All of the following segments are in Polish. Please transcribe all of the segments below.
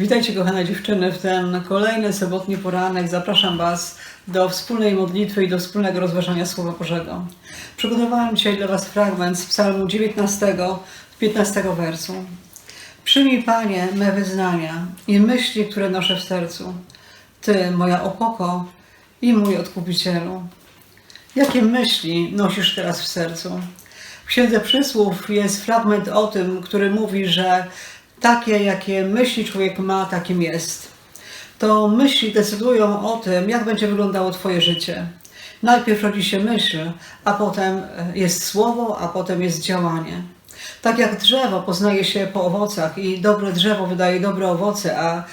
Witajcie kochane dziewczyny w ten kolejny sobotni poranek. Zapraszam Was do wspólnej modlitwy i do wspólnego rozważania Słowa Bożego. Przygotowałam dzisiaj dla Was fragment z psalmu 19, 15 wersu. Przyjmij Panie me wyznania i myśli, które noszę w sercu. Ty, moja opoko i mój Odkupicielu. Jakie myśli nosisz teraz w sercu? W Księdze Przysłów jest fragment o tym, który mówi, że takie, jakie myśli człowiek ma, takim jest. To myśli decydują o tym, jak będzie wyglądało Twoje życie. Najpierw rodzi się myśl, a potem jest słowo, a potem jest działanie. Tak jak drzewo poznaje się po owocach i dobre drzewo wydaje dobre owoce, a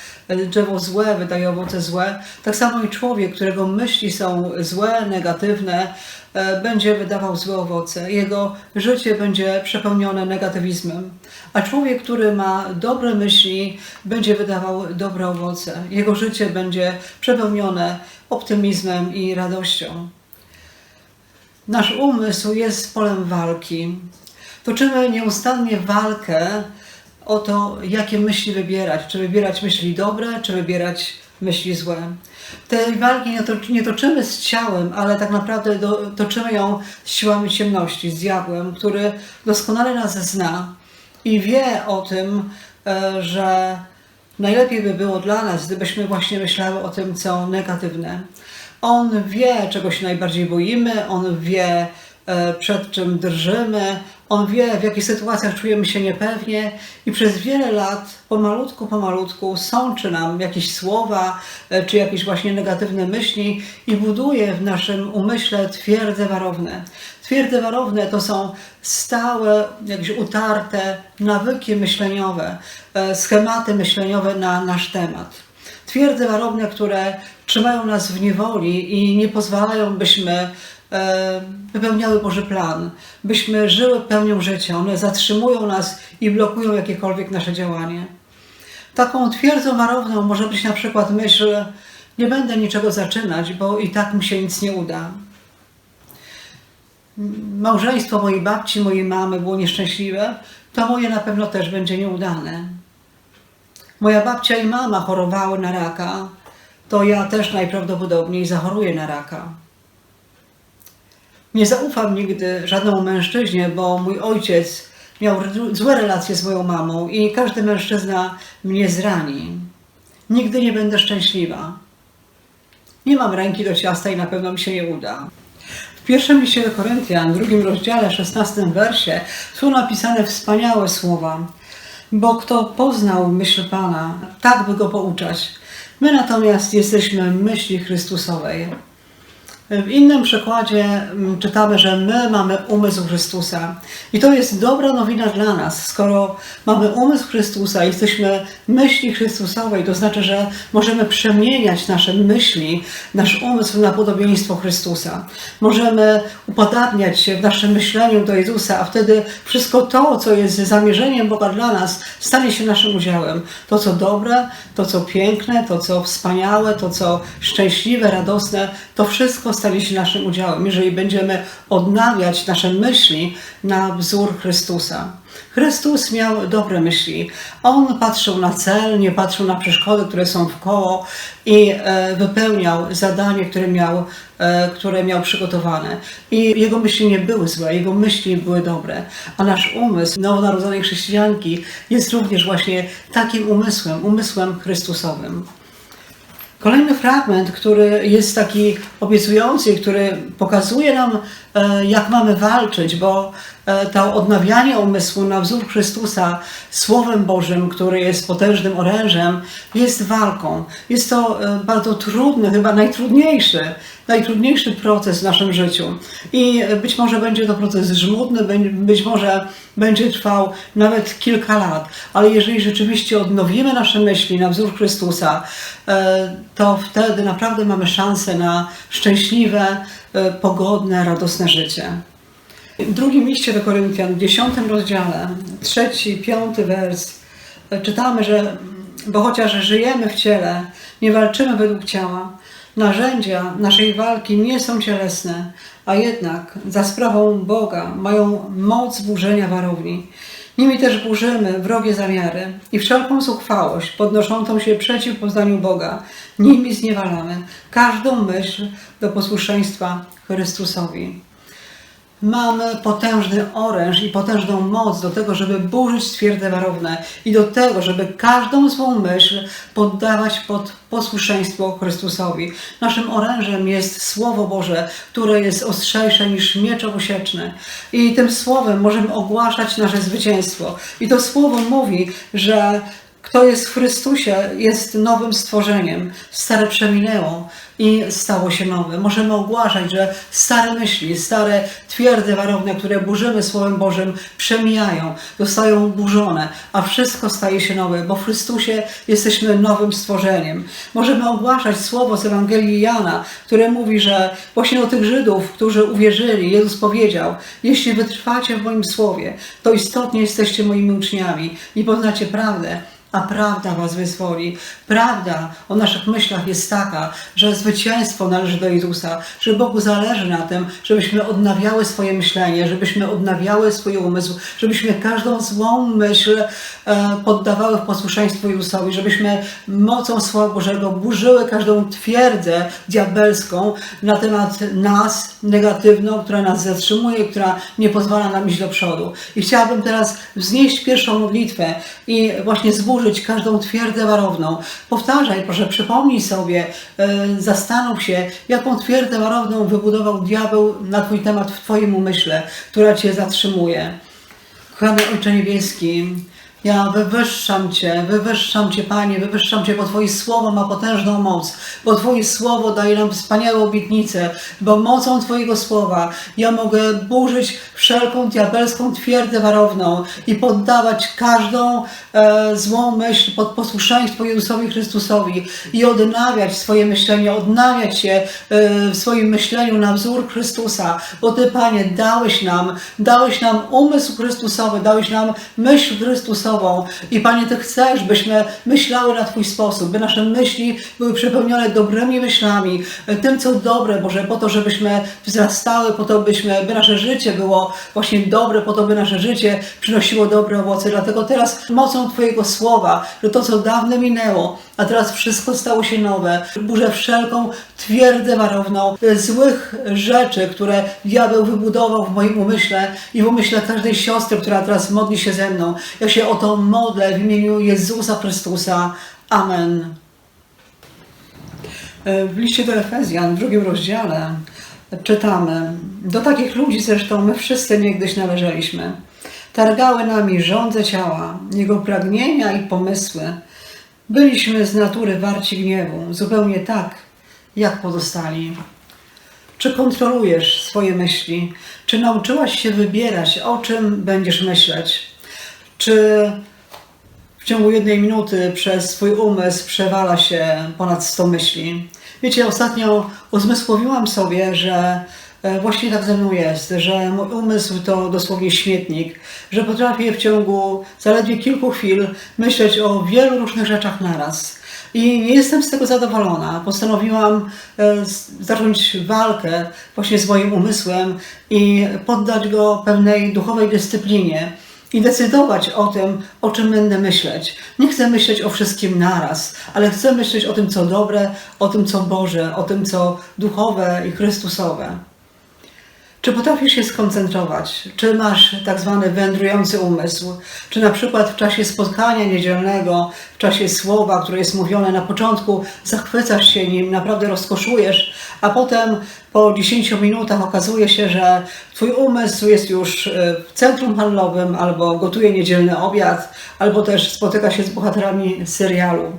drzewo złe wydaje owoce złe, tak samo i człowiek, którego myśli są złe, negatywne, e, będzie wydawał złe owoce. Jego życie będzie przepełnione negatywizmem. A człowiek, który ma dobre myśli, będzie wydawał dobre owoce. Jego życie będzie przepełnione optymizmem i radością. Nasz umysł jest polem walki. Toczymy nieustannie walkę o to, jakie myśli wybierać. Czy wybierać myśli dobre, czy wybierać myśli złe. Tej walki nie, to, nie toczymy z ciałem, ale tak naprawdę do, toczymy ją z siłami ciemności, z diabłem, który doskonale nas zna i wie o tym, e, że najlepiej by było dla nas, gdybyśmy właśnie myślały o tym, co negatywne. On wie, czego się najbardziej boimy, on wie, e, przed czym drżymy, on wie, w jakich sytuacjach czujemy się niepewnie i przez wiele lat pomalutku, pomalutku sączy nam jakieś słowa, e, czy jakieś właśnie negatywne myśli i buduje w naszym umyśle twierdze warowne. Twierdze warowne to są stałe, jakieś utarte nawyki myśleniowe, e, schematy myśleniowe na nasz temat. Twierdze warowne, które trzymają nas w niewoli i nie pozwalają, byśmy wypełniały Boży plan, byśmy żyły pełnią życia. One zatrzymują nas i blokują jakiekolwiek nasze działanie. Taką twierdzą warowną może być na przykład myśl, nie będę niczego zaczynać, bo i tak mi się nic nie uda. Małżeństwo mojej babci, mojej mamy było nieszczęśliwe, to moje na pewno też będzie nieudane. Moja babcia i mama chorowały na raka, to ja też najprawdopodobniej zachoruję na raka. Nie zaufam nigdy żadnemu mężczyźnie, bo mój ojciec miał złe relacje z moją mamą i każdy mężczyzna mnie zrani. Nigdy nie będę szczęśliwa. Nie mam ręki do ciasta i na pewno mi się nie uda. W pierwszym liście do Koryntian, drugim rozdziale, 16 wersie są napisane wspaniałe słowa. Bo kto poznał myśl Pana, tak by go pouczać. My natomiast jesteśmy myśli Chrystusowej. W innym przykładzie mm, czytamy, że my mamy umysł Chrystusa. I to jest dobra nowina dla nas. Skoro mamy umysł Chrystusa i jesteśmy myśli Chrystusowej, to znaczy, że możemy przemieniać nasze myśli, nasz umysł na podobieństwo Chrystusa. Możemy upodabniać się w naszym myśleniu do Jezusa, a wtedy wszystko to, co jest zamierzeniem Boga dla nas, stanie się naszym udziałem. To, co dobre, to, co piękne, to, co wspaniałe, to, co szczęśliwe, radosne, to wszystko stanie się naszym udziałem, jeżeli będziemy odnawiać nasze myśli na wzór Chrystusa. Chrystus miał dobre myśli. On patrzył na cel, nie patrzył na przeszkody, które są w koło i e, wypełniał zadanie, które miał, e, które miał przygotowane. I jego myśli nie były złe, jego myśli były dobre. A nasz umysł nowonarodzonej chrześcijanki jest również właśnie takim umysłem, umysłem Chrystusowym. Kolejny fragment, który jest taki obiecujący, który pokazuje nam, jak mamy walczyć, bo e, to odnawianie umysłu na wzór Chrystusa Słowem Bożym, który jest potężnym orężem, jest walką. Jest to e, bardzo trudny, chyba najtrudniejszy, najtrudniejszy proces w naszym życiu. I być może będzie to proces żmudny, być może będzie trwał nawet kilka lat, ale jeżeli rzeczywiście odnowimy nasze myśli na wzór Chrystusa, to wtedy naprawdę mamy szansę na szczęśliwe, pogodne, radosne życie. W drugim liście do Koryntian, w dziesiątym rozdziale, trzeci, piąty wers, czytamy, że bo chociaż żyjemy w ciele, nie walczymy według ciała, narzędzia naszej walki nie są cielesne, a jednak za sprawą Boga mają moc burzenia warowni. Nimi też burzymy wrogie zamiary i wszelką zuchwałość podnoszącą się przeciw poznaniu Boga. Nimi zniewalamy każdą myśl do posłuszeństwa Chrystusowi. Mamy potężny oręż i potężną moc do tego, żeby burzyć twierdze warowne i do tego, żeby każdą złą myśl poddawać pod posłuszeństwo Chrystusowi. Naszym orężem jest Słowo Boże, które jest ostrzejsze niż miecz obusieczny. I tym Słowem możemy ogłaszać nasze zwycięstwo. I to Słowo mówi, że kto jest w Chrystusie, jest nowym stworzeniem. Stare przeminęło i stało się nowe. Możemy ogłaszać, że stare myśli, stare twierdze warowne, które burzymy Słowem Bożym, przemijają, zostają burzone, a wszystko staje się nowe, bo w Chrystusie jesteśmy nowym stworzeniem. Możemy ogłaszać słowo z Ewangelii Jana, które mówi, że właśnie do tych Żydów, którzy uwierzyli, Jezus powiedział: Jeśli wytrwacie w moim słowie, to istotnie jesteście moimi uczniami i poznacie prawdę a prawda was wyzwoli. Prawda o naszych myślach jest taka, że zwycięstwo należy do Jezusa, że Bogu zależy na tym, żebyśmy odnawiały swoje myślenie, żebyśmy odnawiały swój umysł, żebyśmy każdą złą myśl e, poddawały w posłuszeństwo Jezusowi, żebyśmy mocą Słowa Bożego burzyły każdą twierdzę diabelską na temat nas, negatywną, która nas zatrzymuje, która nie pozwala nam iść do przodu. I chciałabym teraz wznieść pierwszą modlitwę i właśnie zburzyć każdą twierdzę warowną. Powtarzaj, proszę, przypomnij sobie, e, zastanów się, jaką twierdzę warowną wybudował diabeł na Twój temat w Twoim umyśle, która Cię zatrzymuje. Kochany Ojcze Niebieski, ja wywyższam Cię, wywyższam Cię, Panie, wywyższam Cię, bo Twoje słowo ma potężną moc, bo Twoje słowo daje nam wspaniałe obietnice, bo mocą Twojego słowa ja mogę burzyć wszelką diabelską twierdzę warowną i poddawać każdą e, złą myśl pod posłuszeństwo Jezusowi Chrystusowi i odnawiać swoje myślenie, odnawiać się e, w swoim myśleniu na wzór Chrystusa, bo Ty, Panie, dałeś nam, dałeś nam umysł Chrystusowy, dałeś nam myśl Chrystusową i Panie, Ty chcesz, byśmy myślały na Twój sposób, by nasze myśli były przepełnione dobrymi myślami, tym, co dobre, Boże, po to, żebyśmy wzrastały, po to, byśmy, by nasze życie było właśnie dobre, po to, by nasze życie przynosiło dobre owoce. Dlatego teraz mocą Twojego słowa, że to, co dawno minęło, a teraz wszystko stało się nowe. Burzę wszelką twierdzę warowną złych rzeczy, które diabeł wybudował w moim umyśle i w umyśle każdej siostry, która teraz modli się ze mną. Ja się o to modlę w imieniu Jezusa Chrystusa. Amen. E, W liście do Efezjan, w drugim rozdziale, czytamy: Do takich ludzi zresztą my wszyscy niegdyś należeliśmy. Targały nami żądze ciała, jego pragnienia i pomysły. Byliśmy z natury warci gniewu, zupełnie tak, jak pozostali. Czy kontrolujesz swoje myśli? Czy nauczyłaś się wybierać, o czym będziesz myśleć? Czy w ciągu jednej minuty przez swój umysł przewala się ponad 100 myśli? Wiecie, ostatnio uzmysłowiłam sobie, że właśnie tak ze mną jest, że mój umysł to dosłownie śmietnik, że potrafię w ciągu zaledwie kilku chwil myśleć o wielu różnych rzeczach naraz. I nie jestem z tego zadowolona. Postanowiłam e, zacząć walkę właśnie z moim umysłem i poddać go pewnej duchowej dyscyplinie i decydować o tym, o czym będę myśleć. Nie chcę myśleć o wszystkim naraz, ale chcę myśleć o tym, co dobre, o tym, co Boże, o tym, co duchowe i Chrystusowe. Czy potrafisz się skoncentrować? Czy masz tak zwany wędrujący umysł? Czy na przykład w czasie spotkania niedzielnego, w czasie słowa, które jest mówione na początku, zachwycasz się nim, naprawdę rozkoszujesz, a potem po 10 minutach okazuje się, że Twój umysł jest już e, w centrum handlowym, albo gotuje niedzielny obiad, albo też spotyka się z bohaterami serialu.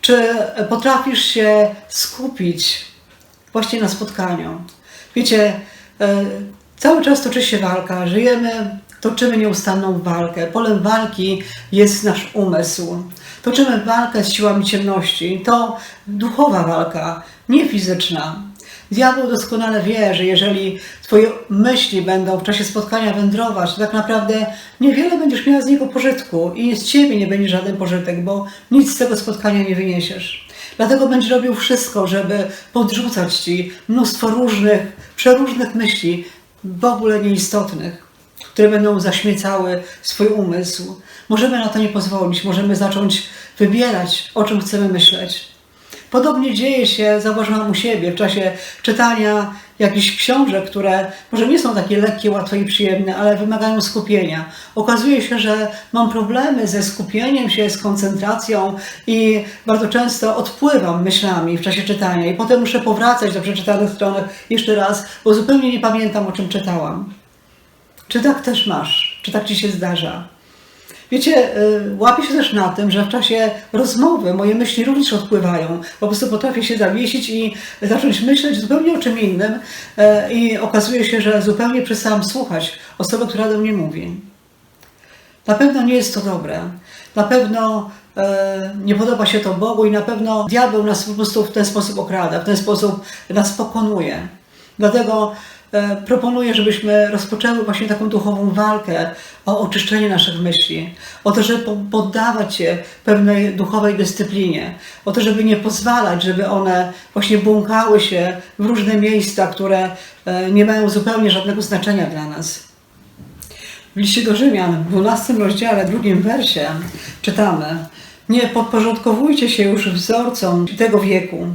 Czy potrafisz się skupić właśnie na spotkaniu? Wiecie, e, cały czas toczy się walka, żyjemy, toczymy nieustanną walkę. Polem walki jest nasz umysł. Toczymy walkę z siłami ciemności. To duchowa walka, nie fizyczna. Diabeł doskonale wie, że jeżeli Twoje myśli będą w czasie spotkania wędrować, to tak naprawdę niewiele będziesz miała z niego pożytku i z Ciebie nie będzie żaden pożytek, bo nic z tego spotkania nie wyniesiesz. Dlatego będzie robił wszystko, żeby podrzucać Ci mnóstwo różnych, przeróżnych myśli, w ogóle nieistotnych. które będą zaśmiecały swój umysł. Możemy na to nie pozwolić, możemy zacząć wybierać, o czym chcemy myśleć. Podobnie dzieje się, zauważyłam u siebie w czasie czytania jakichś książek, które może nie są takie lekkie, łatwe i przyjemne, ale wymagają skupienia. Okazuje się, że mam problemy ze skupieniem się, z koncentracją i bardzo często odpływam myślami w czasie czytania i potem muszę powracać do przeczytanych stron jeszcze raz, bo zupełnie nie pamiętam, o czym czytałam. Czy tak też masz? Czy tak ci się zdarza? Wiecie, y, łapię się też na tym, że w czasie rozmowy moje myśli również odpływają. Po prostu potrafię się zawiesić i zacząć myśleć zupełnie o czym innym y, i okazuje się, że zupełnie przestałam słuchać osoby, która do mnie mówi. Na pewno nie jest to dobre. Na pewno e, nie podoba się to Bogu i na pewno diabeł nas po prostu w ten sposób okrada, w ten sposób nas pokonuje. Dlatego e, proponuję, żebyśmy rozpoczęły właśnie taką duchową walkę o oczyszczenie naszych myśli, o to, żeby po- poddawać się pewnej duchowej dyscyplinie, o to, żeby nie pozwalać, żeby one właśnie błąkały się w różne miejsca, które e, nie mają zupełnie żadnego znaczenia dla nas. W liście do Rzymian, w 12 rozdziale, drugim wersie czytamy Nie podporządkowujcie się już wzorcom tego wieku.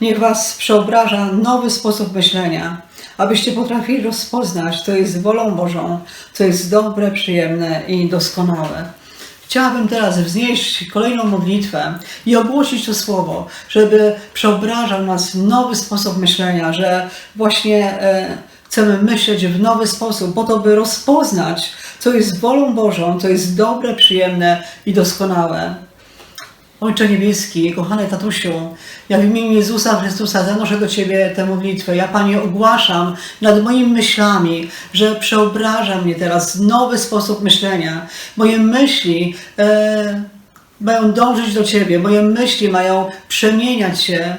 Niech was przeobraża nowy sposób myślenia, abyście potrafili rozpoznać, co jest wolą Bożą, co jest dobre, przyjemne i doskonałe. Chciałabym teraz wznieść kolejną modlitwę i ogłosić to słowo, żeby przeobrażał nas nowy sposób myślenia, że właśnie e, chcemy myśleć w nowy sposób, po to, by rozpoznać, co jest wolą Bożą, co jest dobre, przyjemne i doskonałe. Ojcze Niebieski, kochany tatusiu, ja w imieniu Jezusa Chrystusa zanoszę do Ciebie tę modlitwę. Ja, Panie, ogłaszam nad moimi myślami, że przeobraża mnie teraz nowy sposób myślenia. Moje myśli e, mają dążyć do Ciebie, moje myśli mają przemieniać się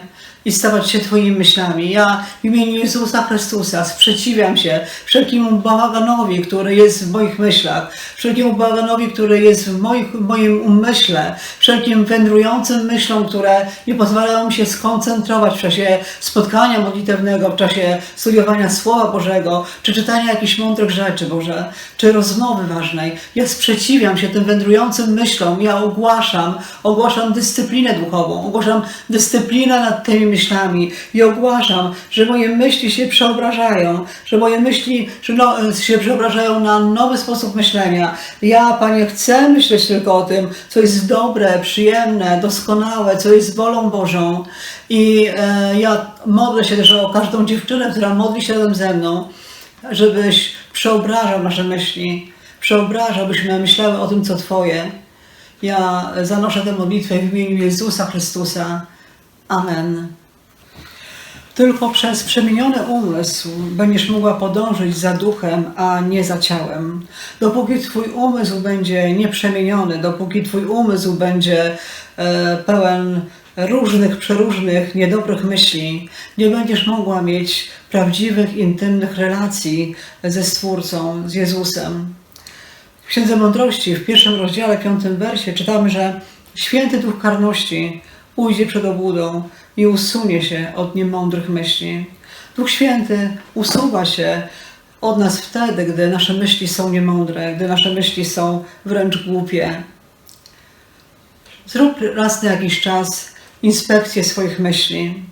i stawać się Twoimi myślami. Ja w imieniu Jezusa Chrystusa sprzeciwiam się wszelkiemu bałaganowi, który jest w moich myślach, wszelkiemu bałaganowi, który jest w, moich, w moim umyśle, wszelkim wędrującym myślom, które nie pozwalają mi się skoncentrować w czasie spotkania modlitewnego, w czasie studiowania Słowa Bożego, czy czytania jakichś mądrych rzeczy, Boże, czy rozmowy ważnej. Ja sprzeciwiam się tym wędrującym myślom, ja ogłaszam, ogłaszam dyscyplinę duchową, ogłaszam dyscyplinę nad tymi myślami i ogłaszam, że moje myśli się przeobrażają, że moje myśli no, się przeobrażają na nowy sposób myślenia. Ja, Panie, chcę myśleć tylko o tym, co jest dobre, przyjemne, doskonałe, co jest wolą Bożą. I e, ja modlę się też o każdą dziewczynę, która modli się razem ze mną, żebyś przeobrażał nasze myśli, przeobrażał, byśmy myślały o tym, co Twoje. Ja zanoszę tę modlitwę w imieniu Jezusa Chrystusa. Amen. Tylko przez przemieniony umysł będziesz mogła podążyć za duchem, a nie za ciałem. Dopóki Twój umysł będzie nieprzemieniony, dopóki Twój umysł będzie e, pełen różnych, przeróżnych, niedobrych myśli, nie będziesz mogła mieć prawdziwych, intymnych relacji ze Stwórcą, z Jezusem. W Księdze Mądrości, w pierwszym rozdziale, piątym wersie czytamy, że święty duch karności ujdzie przed obłudą i usunie się od niemądrych myśli. Duch Święty usuwa się od nas wtedy, gdy nasze myśli są niemądre, gdy nasze myśli są wręcz głupie. Zrób raz na jakiś czas inspekcję swoich myśli.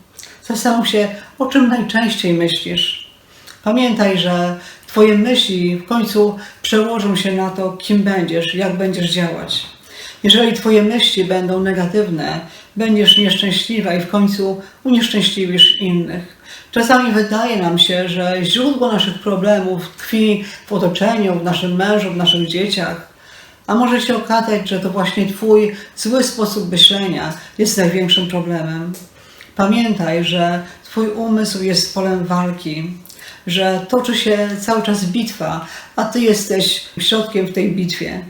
Zastanów się, o czym najczęściej myślisz. Pamiętaj, że Twoje myśli w końcu przełożą się na to, kim będziesz, jak będziesz działać. Jeżeli Twoje myśli będą negatywne, będziesz nieszczęśliwa i w końcu unieszczęśliwisz innych. Czasami wydaje nam się, że źródło naszych problemów tkwi w otoczeniu, w naszym mężu, w naszych dzieciach. A może się okazać, że to właśnie Twój zły sposób myślenia jest największym problemem. Pamiętaj, że Twój umysł jest polem walki, że toczy się cały czas bitwa, a Ty jesteś środkiem w tej bitwie.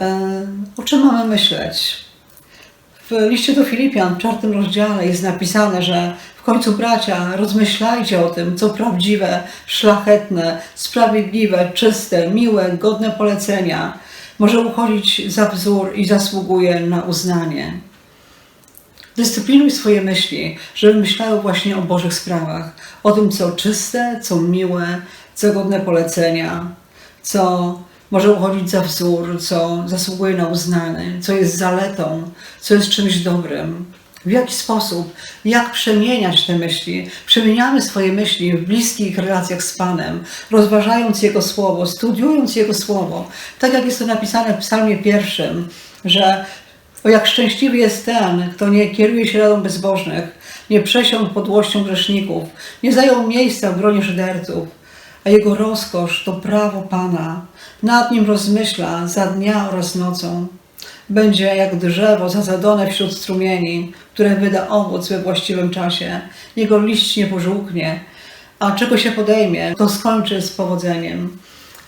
E, O czym mamy myśleć? W liście do Filipian, w czwartym rozdziale jest napisane, że w końcu bracia, rozmyślajcie o tym, co prawdziwe, szlachetne, sprawiedliwe, czyste, miłe, godne polecenia, może uchodzić za wzór i zasługuje na uznanie. Dyscyplinuj swoje myśli, żeby myślały właśnie o Bożych sprawach, o tym, co czyste, co miłe, co godne polecenia, co może uchodzić za wzór, co zasługuje na uznanie, co jest zaletą, co jest czymś dobrym. W jaki sposób, jak przemieniać te myśli? Przemieniamy swoje myśli w bliskich relacjach z Panem, rozważając Jego Słowo, studiując Jego Słowo. Tak jak jest to napisane w Psalmie pierwszym, że o jak szczęśliwy jest ten, kto nie kieruje się radą bezbożnych, nie przesiąkł podłością grzeszników, nie zajął miejsca w gronie szyderców, a jego rozkosz to prawo Pana. Nad nim rozmyśla za dnia oraz nocą. Będzie jak drzewo zasadzone wśród strumieni, które wyda owoc we właściwym czasie. Jego liść nie pożółknie, a czego się podejmie, to skończy z powodzeniem.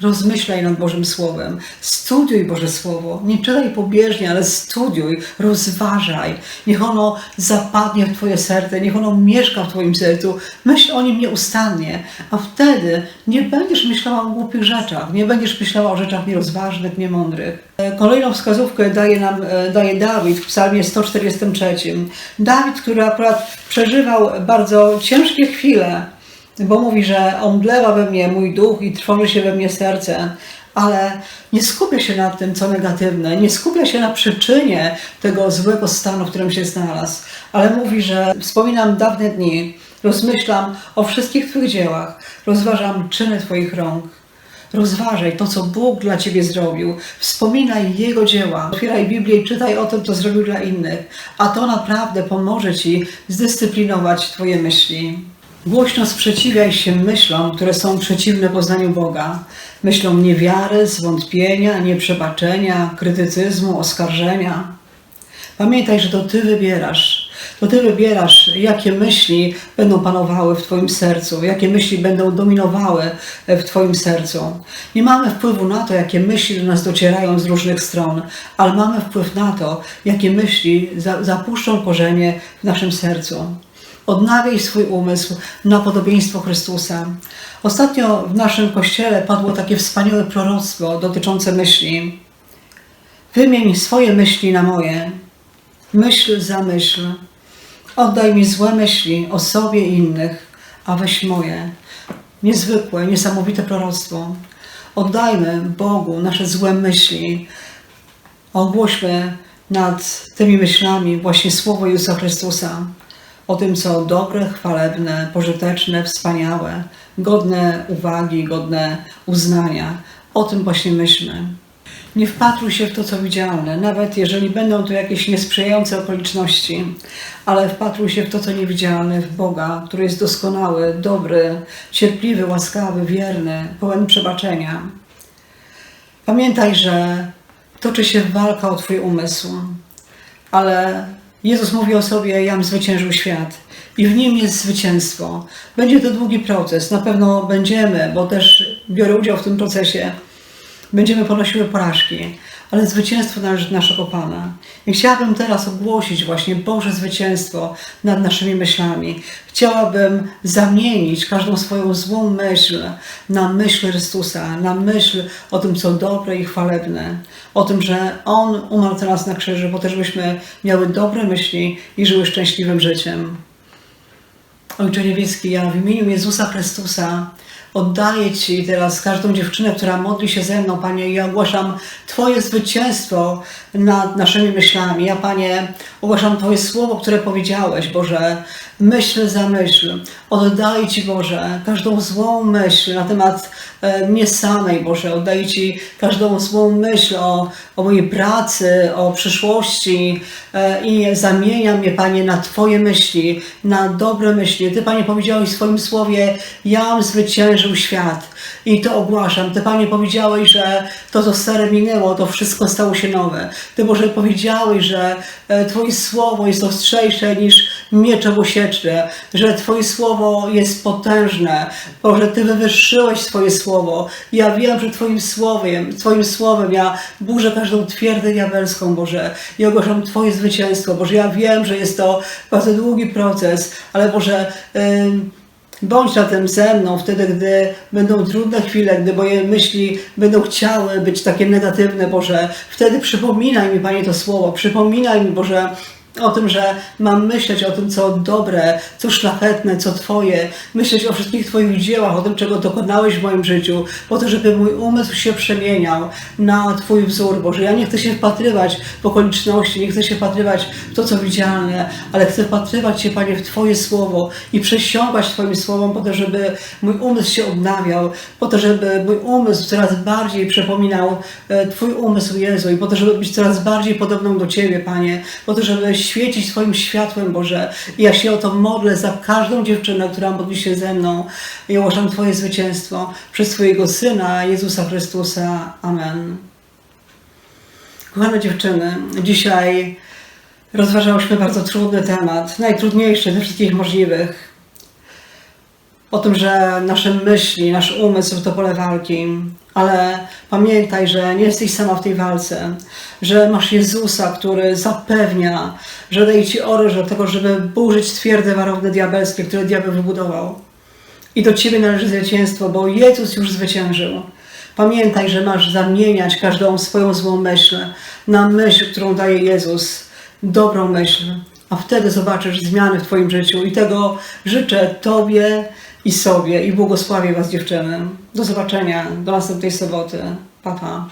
Rozmyślaj nad Bożym Słowem, studiuj Boże Słowo, nie czytaj pobieżnie, ale studiuj, rozważaj. Niech ono zapadnie w Twoje serce, niech ono mieszka w Twoim sercu. Myśl o nim nieustannie, a wtedy nie będziesz myślała o głupich rzeczach, nie będziesz myślała o rzeczach nierozważnych, niemądrych. E, Kolejną wskazówkę daje nam e, daje Dawid w psalmie 143. Dawid, który akurat przeżywał bardzo ciężkie chwile, bo mówi, że omdlewa we mnie mój duch i trwoży się we mnie serce, ale nie skupia się na tym, co negatywne, nie skupia się na przyczynie tego złego stanu, w którym się znalazł, ale mówi, że wspominam dawne dni, rozmyślam o wszystkich Twych dziełach, rozważam czyny Twoich rąk. Rozważaj to, co Bóg dla Ciebie zrobił. Wspominaj Jego dzieła. Otwieraj Biblię i czytaj o tym, co zrobił dla innych. A to naprawdę pomoże Ci zdyscyplinować Twoje myśli. Głośno sprzeciwiaj się myślom, które są przeciwne poznaniu Boga. Myślom niewiary, zwątpienia, nieprzebaczenia, krytycyzmu, oskarżenia. Pamiętaj, że to Ty wybierasz. To Ty wybierasz, jakie myśli będą panowały w Twoim sercu, jakie myśli będą dominowały w Twoim sercu. Nie mamy wpływu na to, jakie myśli do nas docierają z różnych stron, ale mamy wpływ na to, jakie myśli za, zapuszczą korzenie w naszym sercu. Odnawiaj swój umysł na podobieństwo Chrystusa. Ostatnio w naszym kościele padło takie wspaniałe proroctwo dotyczące myśli. Wymień swoje myśli na moje. Myśl za myśl. Oddaj mi złe myśli o sobie i innych, a weź moje. Niezwykłe, niesamowite proroctwo. Oddajmy Bogu nasze złe myśli. Ogłośmy nad tymi myślami właśnie Słowo Jezusa Chrystusa. O tym, co dobre, chwalebne, pożyteczne, wspaniałe, godne uwagi, godne uznania. O tym właśnie myślmy. Nie wpatruj się w to, co widzialne, nawet jeżeli będą to jakieś niesprzyjające okoliczności, ale wpatruj się w to, co niewidzialne, w Boga, który jest doskonały, dobry, cierpliwy, łaskawy, wierny, pełen przebaczenia. Pamiętaj, że toczy się walka o Twój umysł, ale Jezus mówi o sobie, jam zwyciężył świat i w nim jest zwycięstwo. Będzie to długi proces, na pewno będziemy, bo też biorę udział w tym procesie, będziemy ponosiły porażki, ale zwycięstwo należy naszego Pana. I chciałabym teraz ogłosić właśnie Boże zwycięstwo nad naszymi myślami. Chciałabym zamienić każdą swoją złą myśl na myśl Chrystusa, na myśl o tym, co dobre i chwalebne, o tym, że On umarł nas na krzyżu, bo też byśmy miały dobre myśli i żyły szczęśliwym życiem. Ojcze Niebieski, ja w imieniu Jezusa Chrystusa oddaję Ci teraz każdą dziewczynę, która modli się ze mną, Panie, i ja ogłaszam Twoje zwycięstwo nad naszymi myślami. Ja, Panie, ogłaszam Twoje słowo, które powiedziałeś, Boże, myśl za myśl. Oddaję Ci, Boże, każdą złą myśl na temat e, mnie samej, Boże. Oddaję Ci każdą złą myśl o, o mojej pracy, o przyszłości e, i zamieniam mnie, Panie, na Twoje myśli, na dobre myśli. Ty, Panie, powiedziałeś w swoim słowie, jam zwyciężył świat i to ogłaszam. Ty, Panie, powiedziałeś, że to, co stare minęło, to wszystko stało się nowe. Ty, Boże, powiedziałeś, że e, Twoje słowo jest ostrzejsze niż miecz obosieczny, że Twoje słowo jest potężne. Boże, Ty wywyższyłeś swoje słowo. Ja wiem, że Twoim słowem, Twoim słowem ja burzę każdą twierdę diabelską, Boże, i ogłaszam Twoje zwycięstwo. Boże, ja wiem, że jest to bardzo długi proces, ale Boże, ym, Bądź zatem ze mną wtedy, gdy będą trudne chwile, gdy moje myśli będą chciały być takie negatywne, Boże. Wtedy przypominaj mi, Panie, to słowo. Przypominaj mi, Boże, O tym, że mam myśleć o tym, co dobre, co szlachetne, co Twoje, myśleć o wszystkich Twoich dziełach, o tym, czego dokonałeś w moim życiu, po to, żeby mój umysł się przemieniał na Twój wzór, Boże. Ja nie chcę się wpatrywać w okoliczności, nie chcę się wpatrywać w to, co widzialne, ale chcę wpatrywać się, Panie, w Twoje słowo i przesiągać Twoim słowem po to, żeby mój umysł się odnawiał, po to, żeby mój umysł coraz bardziej przypominał e, Twój umysł, Jezu, i po to, żeby być coraz bardziej podobną do Ciebie, Panie, po to, żeby świecić Twoim światłem, Boże. I ja się o to modlę za każdą dziewczynę, która modli się ze mną i ogłaszam Twoje zwycięstwo przez Twojego Syna, Jezusa Chrystusa. Amen. Kochane dziewczyny, dzisiaj rozważałyśmy bardzo trudny temat, najtrudniejszy ze wszystkich możliwych. O tym, że nasze myśli, nasz umysł to pole walki, ale pamiętaj, że nie jesteś sama w tej walce, że masz Jezusa, który zapewnia, że daje Ci oręż do tego, żeby burzyć twierdze warowne diabelskie, które diabeł wybudował. I do Ciebie należy zwycięstwo, bo Jezus już zwyciężył. Pamiętaj, że masz zamieniać każdą swoją złą myśl na myśl, którą daje Jezus, dobrą myśl, a wtedy zobaczysz zmiany w Twoim życiu i tego życzę Tobie i sobie i błogosławię Was dziewczyny. Do zobaczenia, do następnej soboty. Pa, pa.